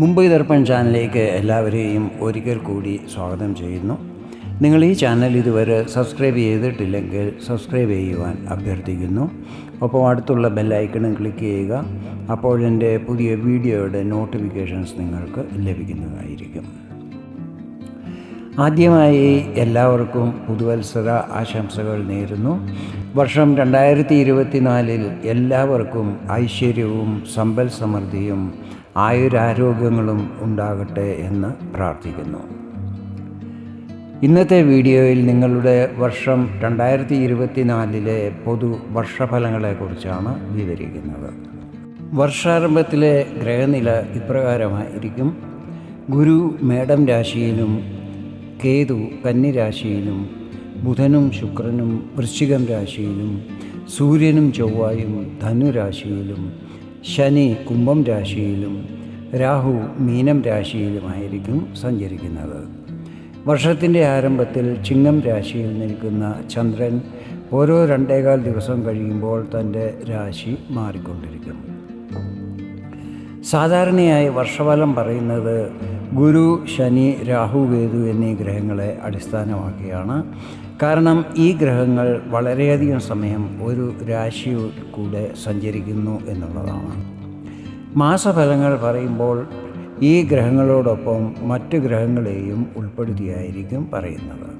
മുംബൈ ദർപ്പൺ ചാനലിലേക്ക് എല്ലാവരെയും ഒരിക്കൽ കൂടി സ്വാഗതം ചെയ്യുന്നു. നിങ്ങൾ ഈ ചാനൽ ഇതുവരെ സബ്സ്ക്രൈബ് ചെയ്തിട്ടില്ലെങ്കിൽ സബ്സ്ക്രൈബ് ചെയ്യുവാൻ അഭ്യർത്ഥിക്കുന്നു. ഒപ്പം അടുത്തുള്ള ബെല്ലൈക്കണും ക്ലിക്ക് ചെയ്യുക. അപ്പോൾ എന്റെ പുതിയ വീഡിയോയുടെ നോട്ടിഫിക്കേഷൻസ് നിങ്ങൾക്ക് ലഭിക്കുന്നതായിരിക്കും. ആദ്യമായി എല്ലാവർക്കും പുതുവത്സര ആശംസകൾ നേരുന്നു. വർഷം രണ്ടായിരത്തി ഇരുപത്തിനാലിൽ എല്ലാവർക്കും ഐശ്വര്യവും സമ്പൽ സമൃദ്ധിയും ആയുരാരോഗ്യങ്ങളും ഉണ്ടാകട്ടെ എന്ന് പ്രാർത്ഥിക്കുന്നു. ഇന്നത്തെ വീഡിയോയിൽ നിങ്ങളുടെ വർഷം രണ്ടായിരത്തി ഇരുപത്തിനാലിലെ പൊതു വർഷഫലങ്ങളെക്കുറിച്ചാണ് വിവരിക്കുന്നത്. വർഷാരംഭത്തിലെ ഗ്രഹനില ഇപ്രകാരമായിരിക്കും. ഗുരു മേടം രാശിയിലും കേതു കന്നിരാശിയിലും ബുധനും ശുക്രനും വൃശ്ചികം രാശിയിലും സൂര്യനും ചൊവ്വായും ധനുരാശിയിലും ശനി കുംഭം രാശിയിലും രാഹു മീനം രാശിയിലുമായിരിക്കും സഞ്ചരിക്കുന്നത്. വർഷത്തിന്റെ ആരംഭത്തിൽ ചിങ്ങം രാശിയിൽ നിൽക്കുന്ന ചന്ദ്രൻ ഓരോ രണ്ടേകാൽ ദിവസം കഴിയുമ്പോൾ തന്റെ രാശി മാറിക്കൊണ്ടിരിക്കും. സാധാരണയായി വർഷഫലം പറയുന്നത് ഗുരു ശനി രാഹു കേതു എന്നീ ഗ്രഹങ്ങളെ അടിസ്ഥാനമാക്കിയാണ്. കാരണം ഈ ഗ്രഹങ്ങൾ വളരെയധികം സമയം ഒരു രാശിയിൽ കൂടെ സഞ്ചരിക്കുന്നു എന്നുള്ളതാണ്. മാസഫലങ്ങൾ പറയുമ്പോൾ ഈ ഗ്രഹങ്ങളോടൊപ്പം മറ്റ് ഗ്രഹങ്ങളെയും ഉൾപ്പെടുത്തിയായിരിക്കും പറയുന്നത്.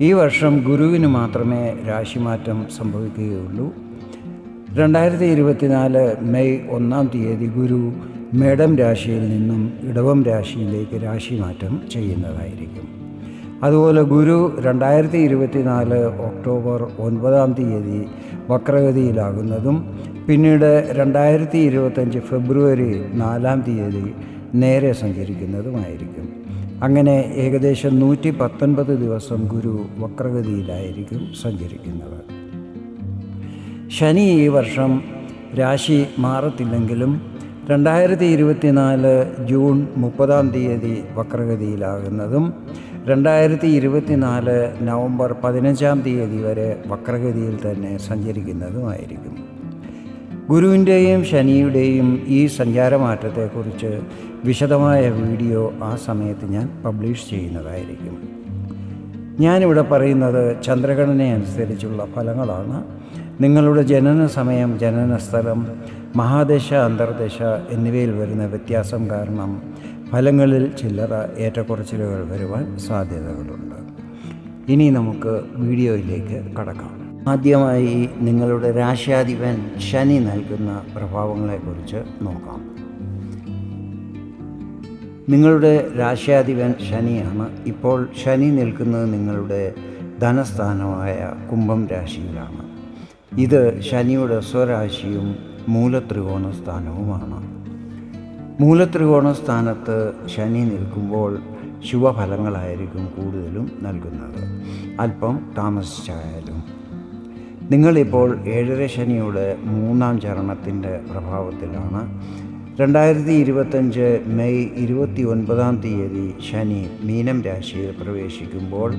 ഈ വർഷം ഗുരുവിന് മാത്രമേ രാശിമാറ്റം സംഭവിക്കുകയുള്ളൂ. രണ്ടായിരത്തി ഇരുപത്തിനാല് മെയ് ഒന്നാം തീയതി ഗുരു മേടം രാശിയിൽ നിന്നും ഇടവം രാശിയിലേക്ക് രാശിമാറ്റം ചെയ്യുന്നതായിരിക്കും. അതുപോലെ ഗുരു രണ്ടായിരത്തി ഇരുപത്തിനാല് ഒക്ടോബർ ഒൻപതാം തീയതി വക്രഗതിയിലാകുന്നതും പിന്നീട് രണ്ടായിരത്തി ഇരുപത്തഞ്ച് ഫെബ്രുവരി നാലാം തീയതി നേരെ സഞ്ചരിക്കുന്നതുമായിരിക്കും. അങ്ങനെ ഏകദേശം നൂറ്റി പത്തൊൻപത് ദിവസം ഗുരു വക്രഗതിയിലായിരിക്കും സഞ്ചരിക്കുന്നത്. ശനി ഈ വർഷം രാശി മാറത്തില്ലെങ്കിലും രണ്ടായിരത്തി ഇരുപത്തിനാല് ജൂൺ മുപ്പതാം തീയതി വക്രഗതിയിലാകുന്നതും രണ്ടായിരത്തി ഇരുപത്തിനാല് നവംബർ പതിനഞ്ചാം തീയതി വരെ വക്രഗതിയിൽ തന്നെ സഞ്ചരിക്കുന്നതുമായിരിക്കും. ഗുരുവിന്റെയും ശനിയുടെയും ഈ സഞ്ചാരമാറ്റത്തെക്കുറിച്ച് വിശദമായ വീഡിയോ ആ സമയത്ത് ഞാൻ പബ്ലിഷ് ചെയ്യുന്നതായിരിക്കും. ഞാനിവിടെ പറയുന്നത് ചന്ദ്രഘടനയനുസരിച്ചുള്ള ഫലങ്ങളാണ്. നിങ്ങളുടെ ജനന സമയം ജനന സ്ഥലം മഹാദശ അന്തർദേശ എന്നിവയിൽ വരുന്ന വ്യത്യാസം കാരണം ഫലങ്ങളിൽ ചില്ലറ ഏറ്റക്കുറച്ചിലുകൾ വരുവാൻ സാധ്യതകളുണ്ട്. ഇനി നമുക്ക് വീഡിയോയിലേക്ക് കടക്കാം. ആദ്യമായി നിങ്ങളുടെ രാശ്യാധിപൻ ശനി നൽകുന്ന പ്രഭാവങ്ങളെക്കുറിച്ച് നോക്കാം. നിങ്ങളുടെ രാശ്യാധിപൻ ശനിയാണ്. ഇപ്പോൾ ശനി നിൽക്കുന്നത് നിങ്ങളുടെ ധനസ്ഥാനമായ കുംഭം രാശിയിലാണ്. ഇത് ശനിയുടെ സ്വരാശിയും മൂലത്രികോണ സ്ഥാനവുമാണ് മൂലത്രികോണ സ്ഥാനത്ത് ശനി നിൽക്കുമ്പോൾ ശുഭഫലങ്ങളായിരിക്കും കൂടുതലും നൽകുന്നത്. അല്പം താമസിച്ചായാലും. നിങ്ങളിപ്പോൾ ഏഴര ശനിയുടെ മൂന്നാം ചരണത്തിന്റെ പ്രഭാവത്തിലാണ്. രണ്ടായിരത്തി ഇരുപത്തഞ്ച് മെയ് ഇരുപത്തി ഒൻപതാം തീയതി ശനി മീനം രാശിയിൽ പ്രവേശിക്കുമ്പോൾ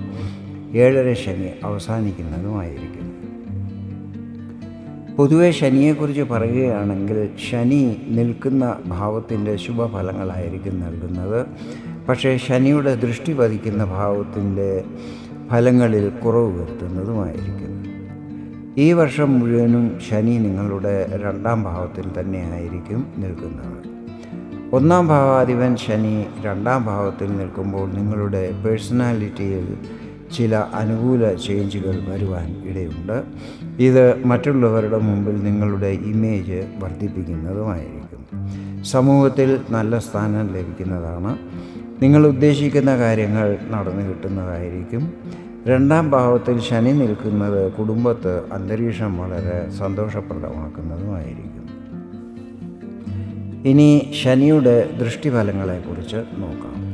ഏഴര ശനി അവസാനിക്കുന്നതുമായിരിക്കും. പൊതുവെ ശനിയെക്കുറിച്ച് പറയുകയാണെങ്കിൽ ശനി നിൽക്കുന്ന ഭാവത്തിന്റെ ശുഭഫലങ്ങളായിരിക്കും നൽകുന്നത്. പക്ഷേ ശനിയുടെ ദൃഷ്ടി പതിക്കുന്ന ഭാവത്തിന്റെ ഫലങ്ങളിൽ കുറവ് വരുത്തുന്നതുമായിരിക്കും. ഈ വർഷം മുഴുവനും ശനി നിങ്ങളുടെ രണ്ടാം ഭാവത്തിൽ തന്നെയായിരിക്കും നിൽക്കുന്നത്. ഒന്നാം ഭാവാധിപൻ ശനി രണ്ടാം ഭാവത്തിൽ നിൽക്കുമ്പോൾ നിങ്ങളുടെ പേഴ്സണാലിറ്റിയിൽ ചില അനുകൂല ചേഞ്ചുകൾ വരുവാൻ ഇടയുണ്ട്. ഇത് മറ്റുള്ളവരുടെ മുമ്പിൽ നിങ്ങളുടെ ഇമേജ് വർദ്ധിപ്പിക്കുന്നതുമായിരിക്കും. സമൂഹത്തിൽ നല്ല സ്ഥാനം ലഭിക്കുന്നതാണ്. നിങ്ങൾ ഉദ്ദേശിക്കുന്ന കാര്യങ്ങൾ നടന്നു കിട്ടുന്നതായിരിക്കും. രണ്ടാം ഭാവത്തിൽ ശനി നിൽക്കുന്നത് കുടുംബത്ത് അന്തരീക്ഷം വളരെ സന്തോഷപ്രദമാക്കുന്നതുമായിരിക്കും. ഇനി ശനിയുടെ ദൃഷ്ടിഫലങ്ങളെക്കുറിച്ച് നോക്കാം.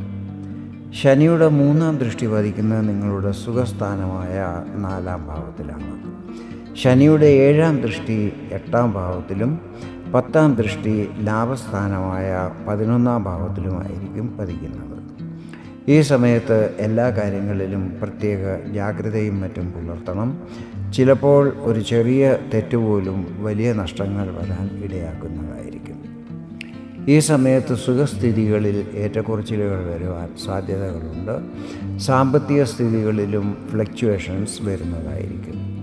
ശനിയുടെ മൂന്നാം ദൃഷ്ടി പതിക്കുന്നത് നിങ്ങളുടെ സുഖസ്ഥാനമായ നാലാം ഭാവത്തിലാണ്. ശനിയുടെ ഏഴാം ദൃഷ്ടി എട്ടാം ഭാവത്തിലും പത്താം ദൃഷ്ടി ലാഭസ്ഥാനമായ പതിനൊന്നാം ഭാവത്തിലുമായിരിക്കും പതിക്കുന്നത്. ഈ സമയത്ത് എല്ലാ കാര്യങ്ങളിലും പ്രത്യേക ജാഗ്രതയും മറ്റും പുലർത്തണം. ചിലപ്പോൾ ഒരു ചെറിയ തെറ്റുപോലും വലിയ നഷ്ടങ്ങൾ വരാൻ ഇടയാക്കുന്നതായിരിക്കും. ഈ സമയത്ത് സുഖസ്ഥിതികളിൽ ഏറ്റക്കുറച്ചിലുകൾ വരുവാൻ സാധ്യതകളുണ്ട്. സാമ്പത്തിക സ്ഥിതികളിലും ഫ്ലക്ച്വേഷൻസ് വരുന്നതായിരിക്കും.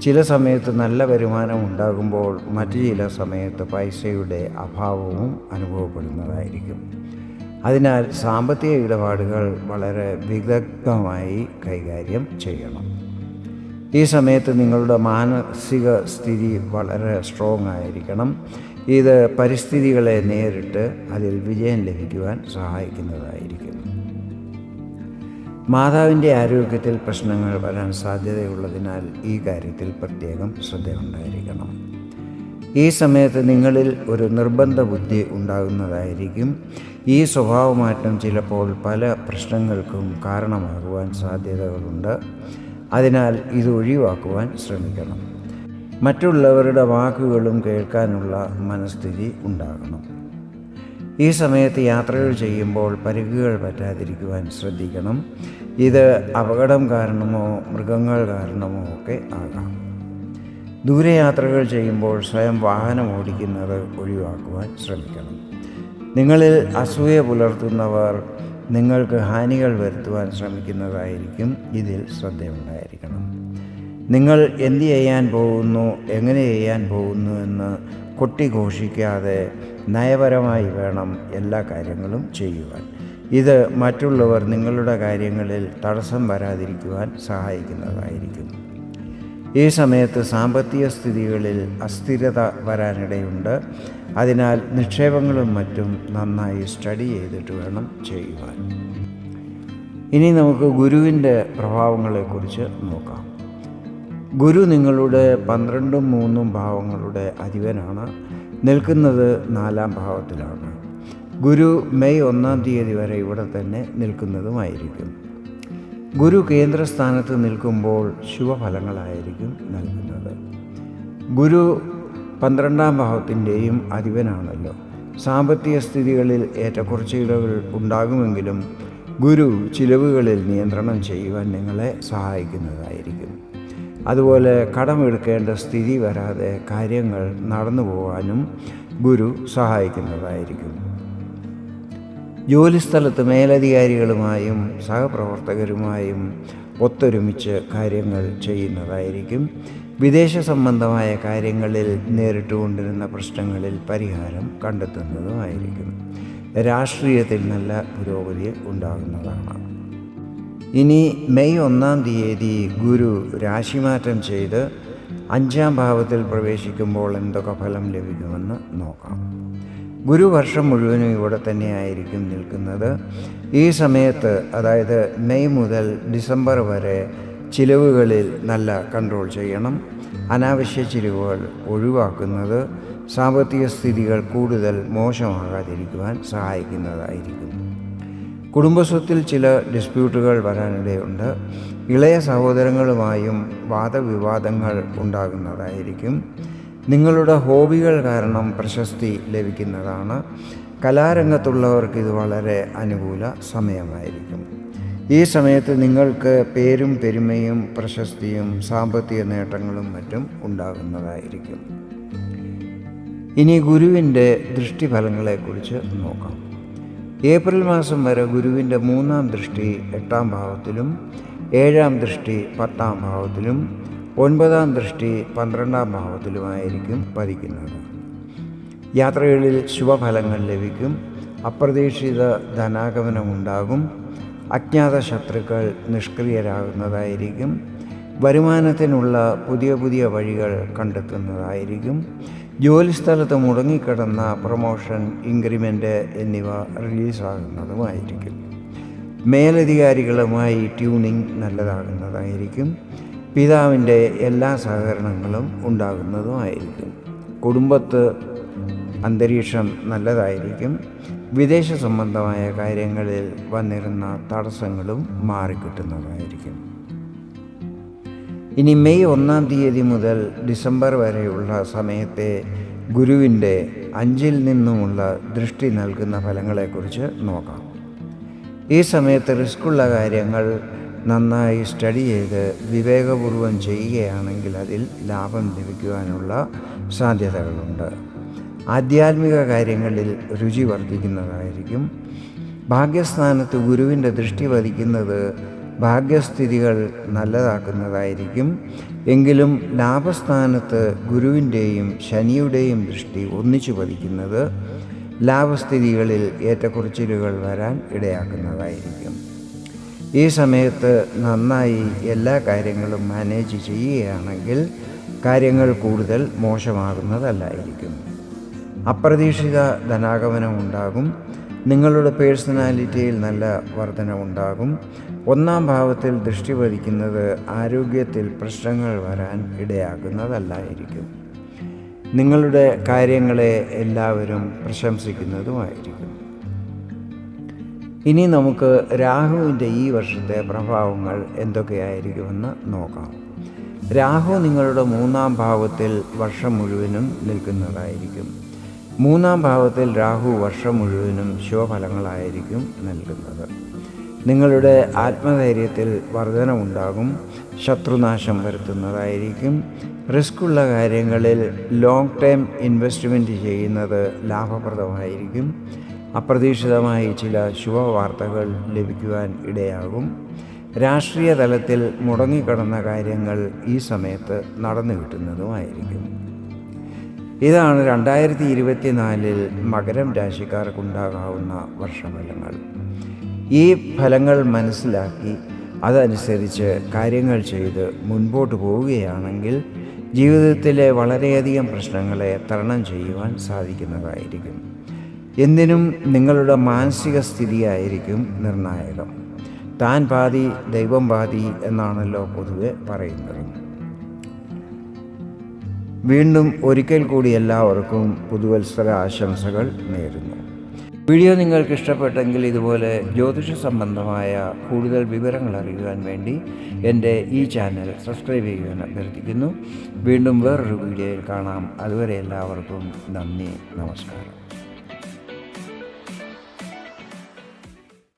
ചില സമയത്ത് നല്ല വരുമാനം ഉണ്ടാകുമ്പോൾ മറ്റു ചില സമയത്ത് പൈസയുടെ അഭാവവും അനുഭവപ്പെടുന്നതായിരിക്കും. അതിനാൽ സാമ്പത്തിക ഇടപാടുകൾ വളരെ വിദഗ്ധമായി കൈകാര്യം ചെയ്യണം. ഈ സമയത്ത് നിങ്ങളുടെ മാനസിക സ്ഥിതി വളരെ സ്ട്രോങ് ആയിരിക്കണം. ഇത് പരിസ്ഥിതികളെ നേരിട്ട് അതിൽ വിജയം ലഭിക്കുവാൻ സഹായിക്കുന്നതായിരിക്കും. മാതാവിന്റെ ആരോഗ്യത്തിൽ പ്രശ്നങ്ങൾ വരാൻ സാധ്യതയുള്ളതിനാൽ ഈ കാര്യത്തിൽ പ്രത്യേകം ശ്രദ്ധയുണ്ടായിരിക്കണം. ഈ സമയത്ത് നിങ്ങളിൽ ഒരു നിർബന്ധ ബുദ്ധി ഉണ്ടാകുന്നതായിരിക്കും. ഈ സ്വഭാവമാറ്റം ചിലപ്പോൾ പല പ്രശ്നങ്ങൾക്കും കാരണമാകുവാൻ സാധ്യതകളുണ്ട്. അതിനാൽ ഇത് ഒഴിവാക്കുവാൻ ശ്രമിക്കണം. മറ്റുള്ളവരുടെ വാക്കുകളും കേൾക്കാനുള്ള മനസ്ഥിതി ഉണ്ടാകണം. ഈ സമയത്ത് യാത്രകൾ ചെയ്യുമ്പോൾ പരിക്കുകൾ പറ്റാതിരിക്കുവാൻ ശ്രദ്ധിക്കണം. ഇത് അപകടം കാരണമോ മൃഗങ്ങൾ കാരണമോ ഒക്കെ ആകാം. ദൂരയാത്രകൾ ചെയ്യുമ്പോൾ സ്വയം വാഹനം ഓടിക്കുന്നത് ഒഴിവാക്കുവാൻ ശ്രമിക്കണം. നിങ്ങളിൽ അസൂയ പുലർത്തുന്നവർ നിങ്ങൾക്ക് ഹാനികൾ വരുത്തുവാൻ ശ്രമിക്കുന്നതായിരിക്കും ഇതിൽ ശ്രദ്ധയുണ്ടായിരിക്കണം. നിങ്ങൾ എന്ത് ചെയ്യാൻ പോകുന്നു എങ്ങനെ ചെയ്യാൻ പോകുന്നു എന്ന് കൊട്ടി ഘോഷിക്കാതെ നയപരമായി വേണം എല്ലാ കാര്യങ്ങളും ചെയ്യുവാൻ. ഇത് മറ്റുള്ളവർ നിങ്ങളുടെ കാര്യങ്ങളിൽ തടസ്സം വരാതിരിക്കുവാൻ സഹായിക്കുന്നതായിരിക്കും. ഈ സമയത്ത് സാമ്പത്തിക സ്ഥിതികളിൽ അസ്ഥിരത വരാനിടയുണ്ട്. അതിനാൽ നിക്ഷേപങ്ങളും മറ്റും നന്നായി സ്റ്റഡി ചെയ്തിട്ട് വേണം ചെയ്യുവാൻ. ഇനി നമുക്ക് ഗുരുവിന്റെ പ്രഭാവങ്ങളെക്കുറിച്ച് നോക്കാം. ഗുരു നിങ്ങളുടെ പന്ത്രണ്ടും മൂന്നും ഭാവങ്ങളുടെ അധിപനാണ്. നിൽക്കുന്നത് നാലാം ഭാവത്തിലാണ്. ഗുരു മെയ് ഒന്നാം തീയതി വരെ ഇവിടെ തന്നെ നിൽക്കുന്നതുമായിരിക്കും. ഗുരു കേന്ദ്രസ്ഥാനത്ത് നിൽക്കുമ്പോൾ ശുഭഫലങ്ങളായിരിക്കും നൽകുന്നത്. ഗുരു പന്ത്രണ്ടാം ഭാവത്തിന്റെയും അധിപനാണല്ലോ. സാമ്പത്തിക സ്ഥിതികളിൽ ഏറ്റക്കുറച്ചിടകൾ ഉണ്ടാകുമെങ്കിലും ഗുരു ചിലവുകളിൽ നിയന്ത്രണം ചെയ്യുവാൻ നിങ്ങളെ സഹായിക്കുന്നതായിരിക്കും. അതുപോലെ കടമെടുക്കേണ്ട സ്ഥിതി വരാതെ കാര്യങ്ങൾ നടന്നു പോകാനും ഗുരു സഹായിക്കുന്നതായിരിക്കും. ജോലിസ്ഥലത്ത് മേലധികാരികളുമായും സഹപ്രവർത്തകരുമായും ഒത്തൊരുമിച്ച് കാര്യങ്ങൾ ചെയ്യുന്നതായിരിക്കും. വിദേശ സംബന്ധമായ കാര്യങ്ങളിൽ നേരിട്ടുകൊണ്ടിരുന്ന പ്രശ്നങ്ങളിൽ പരിഹാരം കണ്ടെത്തുന്നതുമായിരിക്കും. രാഷ്ട്രീയത്തിൽ നല്ല പുരോഗതി ഉണ്ടാകുന്നതാണ്. ഇനി മെയ് ഒന്നാം തീയതി ഗുരു രാശിമാറ്റം ചെയ്ത് അഞ്ചാം ഭാവത്തിൽ പ്രവേശിക്കുമ്പോൾ എന്തൊക്കെ ഫലം ലഭിക്കുമെന്ന് നോക്കാം. ഗുരു വർഷം മുഴുവനും ഇവിടെ തന്നെയായിരിക്കും നിൽക്കുന്നത്. ഈ സമയത്ത് അതായത് മെയ് മുതൽ ഡിസംബർ വരെ ചിലവുകളിൽ നല്ല കൺട്രോൾ ചെയ്യണം. അനാവശ്യ ചിലവുകൾ ഒഴിവാക്കുന്നത് സാമ്പത്തിക സ്ഥിതികൾ കൂടുതൽ മോശമാകാതിരിക്കുവാൻ സഹായിക്കുന്നതായിരിക്കും. കുടുംബസ്വത്തിൽ ചില ഡിസ്പ്യൂട്ടുകൾ വരാനിടയുണ്ട് ഇളയ സഹോദരങ്ങളുമായും വാദവിവാദങ്ങൾ ഉണ്ടാകുന്നതായിരിക്കും. നിങ്ങളുടെ ഹോബികൾ കാരണം പ്രശസ്തി ലഭിക്കുന്നതാണ്. കലാരംഗത്തുള്ളവർക്ക് ഇത് വളരെ അനുകൂല സമയമായിരിക്കും. ഈ സമയത്ത് നിങ്ങൾക്ക് പേരും പെരുമയും പ്രശസ്തിയും സാമ്പത്തിക നേട്ടങ്ങളും മറ്റും ഉണ്ടാകുന്നതായിരിക്കും. ഇനി ഗുരുവിന്റെ ദൃഷ്ടിഫലങ്ങളെക്കുറിച്ച് നോക്കാം. ഏപ്രിൽ മാസം വരെ ഗുരുവിന്റെ മൂന്നാം ദൃഷ്ടി എട്ടാം ഭാവത്തിലും ഏഴാം ദൃഷ്ടി പത്താം ഭാവത്തിലും ഒൻപതാം ദൃഷ്ടി പന്ത്രണ്ടാം ഭാവത്തിലുമായിരിക്കും പതിക്കുന്നത്. യാത്രകളിൽ ശുഭഫലങ്ങൾ ലഭിക്കും അപ്രതീക്ഷിത ധനാഗമനമുണ്ടാകും അജ്ഞാത ശത്രുക്കൾ നിഷ്ക്രിയരാകുന്നതായിരിക്കും വരുമാനത്തിനുള്ള പുതിയ പുതിയ വഴികൾ കണ്ടെത്തുന്നതായിരിക്കും ജോലിസ്ഥലത്ത് മുടങ്ങിക്കിടന്ന പ്രൊമോഷൻ ഇൻക്രിമെന്റ് എന്നിവ റിലീസാകുന്നതുമായിരിക്കും. മേലധികാരികളുമായി ട്യൂണിംഗ് നല്ലതാകുന്നതായിരിക്കും. പിതാവിന്റെ എല്ലാ സഹകരണങ്ങളും ഉണ്ടാകുന്നതുമായിരിക്കും. കുടുംബത്ത് അന്തരീക്ഷം നല്ലതായിരിക്കും. വിദേശ സംബന്ധമായ കാര്യങ്ങളിൽ വന്നിരുന്ന തടസ്സങ്ങളും മാറിക്കിട്ടുന്നതായിരിക്കും. ഇനി മെയ് ഒന്നാം തീയതി മുതൽ ഡിസംബർ വരെയുള്ള സമയത്തെ ഗുരുവിന്റെ അഞ്ചിൽ നിന്നുമുള്ള ദൃഷ്ടി നൽകുന്ന ഫലങ്ങളെക്കുറിച്ച് നോക്കാം. ഈ സമയത്ത് റിസ്ക്കുള്ള കാര്യങ്ങൾ നന്നായി സ്റ്റഡി ചെയ്ത് വിവേകപൂർവം ചെയ്യുകയാണെങ്കിൽ അതിൽ ലാഭം ലഭിക്കുവാനുള്ള സാധ്യതകളുണ്ട്. ആധ്യാത്മിക കാര്യങ്ങളിൽ രുചി വർദ്ധിക്കുന്നതായിരിക്കും. ഭാഗ്യസ്ഥാനത്ത് ഗുരുവിന്റെ ദൃഷ്ടി പതിക്കുന്നത് ഭാഗ്യസ്ഥിതികൾ നല്ലതാക്കുന്നതായിരിക്കും. എങ്കിലും ലാഭസ്ഥാനത്ത് ഗുരുവിന്റെയും ശനിയുടെയും ദൃഷ്ടി ഒന്നിച്ചു പതിക്കുന്നത് ലാഭസ്ഥിതികളിൽ ഏറ്റക്കുറച്ചിലുകൾ വരാൻ ഇടയാക്കുന്നതായിരിക്കും. ഈ സമയത്ത് നന്നായി എല്ലാ കാര്യങ്ങളും മാനേജ് ചെയ്യുകയാണെങ്കിൽ കാര്യങ്ങൾ കൂടുതൽ മോശമാകുന്നതല്ലായിരിക്കും. അപ്രതീക്ഷിത ധനാഗമനം ഉണ്ടാകും. നിങ്ങളുടെ പേഴ്സണാലിറ്റിയിൽ നല്ല വർധനവുണ്ടാകും. ഒന്നാം ഭാവത്തിൽ ദൃഷ്ടി പതിക്കുന്നത് ആരോഗ്യത്തിൽ പ്രശ്നങ്ങൾ വരാൻ ഇടയാക്കുന്നതല്ലായിരിക്കും നിങ്ങളുടെ കാര്യങ്ങളെ എല്ലാവരും പ്രശംസിക്കുന്നതുമായിരിക്കും. ഇനി നമുക്ക് രാഹുവിന്റെ ഈ വർഷത്തെ പ്രഭാവങ്ങൾ എന്തൊക്കെയായിരിക്കുമെന്ന് നോക്കാം. രാഹു നിങ്ങളുടെ മൂന്നാം ഭാവത്തിൽ വർഷം മുഴുവനും നിൽക്കുന്നതായിരിക്കും. മൂന്നാം ഭാവത്തിൽ രാഹു വർഷം മുഴുവനും ശുഭഫലങ്ങളായിരിക്കും നൽകുന്നത്. നിങ്ങളുടെ ആത്മധൈര്യത്തിൽ വർധനമുണ്ടാകും ശത്രുനാശം വരുത്തുന്നതായിരിക്കും. റിസ്ക് ഉള്ള കാര്യങ്ങളിൽ ലോങ് ടൈം ഇൻവെസ്റ്റ്മെന്റ് ചെയ്യുന്നത് ലാഭപ്രദമായിരിക്കും. അപ്രതീക്ഷിതമായി ചില ശുഭവാർത്തകൾ ലഭിക്കുവാൻ ഇടയാകും. രാഷ്ട്രീയ തലത്തിൽ മുടങ്ങിക്കിടന്ന കാര്യങ്ങൾ ഈ സമയത്ത് നടന്നു കിട്ടുന്നതുമായിരിക്കും ഇതാണ് രണ്ടായിരത്തി ഇരുപത്തിനാലിൽ മകരം രാശിക്കാർക്കുണ്ടാകാവുന്ന വർഷഫലങ്ങൾ. ഈ ഫലങ്ങൾ മനസ്സിലാക്കി അതനുസരിച്ച് കാര്യങ്ങൾ ചെയ്ത് മുൻപോട്ട് പോവുകയാണെങ്കിൽ ജീവിതത്തിലെ വളരെയധികം പ്രശ്നങ്ങളെ തരണം ചെയ്യുവാൻ സാധിക്കുന്നതായിരിക്കും. എന്തിനും നിങ്ങളുടെ മാനസിക സ്ഥിതിയായിരിക്കും നിർണായകം. താൻ പാതി ദൈവം പാതി എന്നാണല്ലോ പൊതുവെ പറയുന്നത്. വീണ്ടും ഒരിക്കൽ കൂടി എല്ലാവർക്കും പുതുവത്സര ആശംസകൾ നേരുന്നു. വീഡിയോ നിങ്ങൾക്ക് ഇഷ്ടപ്പെട്ടെങ്കിൽ ഇതുപോലെ ജ്യോതിഷ സംബന്ധമായ കൂടുതൽ വിവരങ്ങൾ അറിയുവാൻ വേണ്ടി എന്റെ ഈ ചാനൽ സബ്സ്ക്രൈബ് ചെയ്യുവാൻ അഭ്യർത്ഥിക്കുന്നു. വീണ്ടും വേറൊരു വീഡിയോയിൽ കാണാം. അതുവരെ എല്ലാവർക്കും നന്ദി നമസ്കാരം.